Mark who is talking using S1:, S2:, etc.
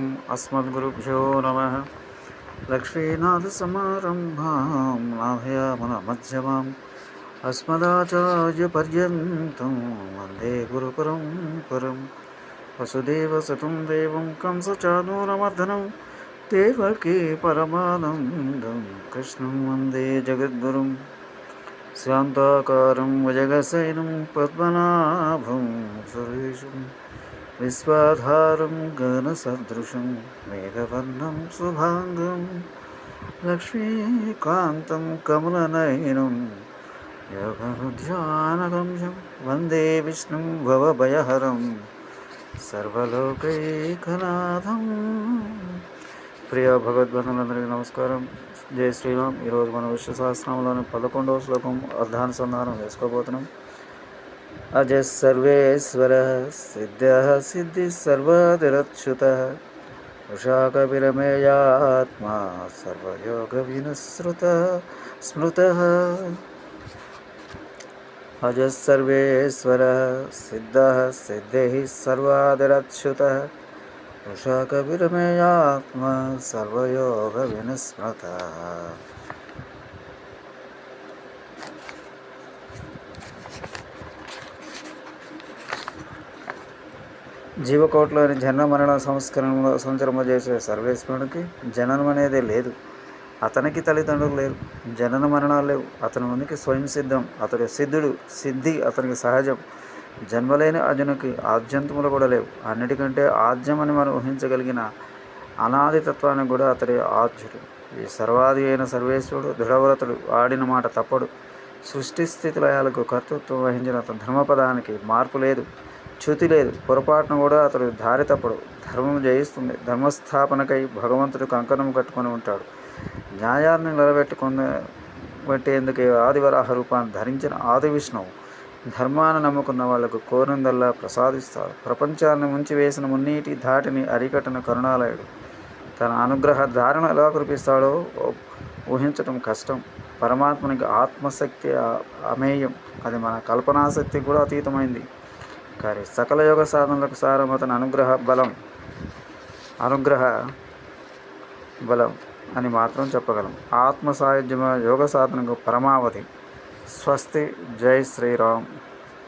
S1: ॐ अस्मद्गुरुभ्यो नमः। लक्ष्मीनाथसमारम्भां नाभयामनमध्यमाम् अस्मदाचार्यपर्यन्तं, वंदे गुरुपरं परं वसुदेवसुतं देवं कंसचानूरमर्दनं देवकी परमानन्दं, कृष्णं वंदे जगद्गुरुम्, शान्ताकारं, वजगसैनं, पद्मनाभं, सुरेशम्। విశ్వాధారం గణసదృశం మేఘవర్ణం శుభాంగం లక్ష్మీకాంతం కమలనయనం యోగరుధ్యానగమ్యం వందే విష్ణుం భవభయహరం సర్వలోకైకనాథం. ప్రియ భగవద్బంధులందరికీ నమస్కారం. జై శ్రీరామ్. ఈరోజు మన విశ్వ సహస్రంలోని పదకొండవ శ్లోకం అర్ధానుసంధానం వేసుకోబోతున్నాం अजः सर्वेश्वरः सिद्ध्यः सिद्धिसर्वतिरच्युतः वृषाकविरमेयात्मा सर्वयोगविनश्रुतः स्मृतः। अजः सर्वेश्वरः सिद्धः सिद्धिः सर्वादिरच्युतः। वृषाकविरमेयात्मा सर्वयोगविनुस्मृतः జీవకోట్లోని జనన మరణ సంస్కరణలో సంచరణ చేసే సర్వేశ్వరునికి జననం అనేది లేదు. అతనికి తల్లిదండ్రులు లేరు. జనన మరణాలు లేవు. అతని ఉనికి స్వయం సిద్ధం. అతడు సిద్ధుడు. సిద్ధి అతనికి సహజం. జన్మలేని అర్జునికి ఆద్యంతములు కూడా లేవు. అన్నిటికంటే ఆద్యమని మనం ఊహించగలిగిన అనాది తత్వానికి కూడా అతడి ఆద్యుడు. ఈ సర్వాది అయిన సర్వేశ్వరుడు దృఢవ్రతుడు ఆడిన మాట తప్పడు. సృష్టి స్థితి లయాలకు కర్తృత్వం వహించిన అతని ధర్మపదానికి మార్పు లేదు. చ్యుతి లేదు. పొరపాటును కూడా అతడు దారి తప్పడు ధర్మం జయిస్తుంది. ధర్మస్థాపనకై భగవంతుడు కంకణం కట్టుకొని ఉంటాడు. న్యాయాన్ని నిలబెట్టుకునే పెట్టేందుకు ఆదివరాహ రూపాన్ని ధరించిన ఆది విష్ణువు ధర్మాన్ని నమ్ముకున్న వాళ్ళకు కోరిందల్లా ప్రసాదిస్తాడు. ప్రపంచాన్ని ముంచి వేసిన మున్నీటి ధాటిని అరికట్టిన కరుణాలయుడు తన అనుగ్రహ ధారణ ఎలా కురిపిస్తాడో ఊహించటం కష్టం. పరమాత్మనికి ఆత్మశక్తి అమేయం. అది మన కల్పనాశక్తి కూడా అతీతమైంది. కానీ సకల యోగ సాధనలకు సారం అతని అనుగ్రహ బలం. అనుగ్రహ బలం అని మాత్రం చెప్పగలం. ఆత్మ సాయుధ్యమ యోగ సాధనకు పరమావధి. స్వస్తి. జై శ్రీరామ్.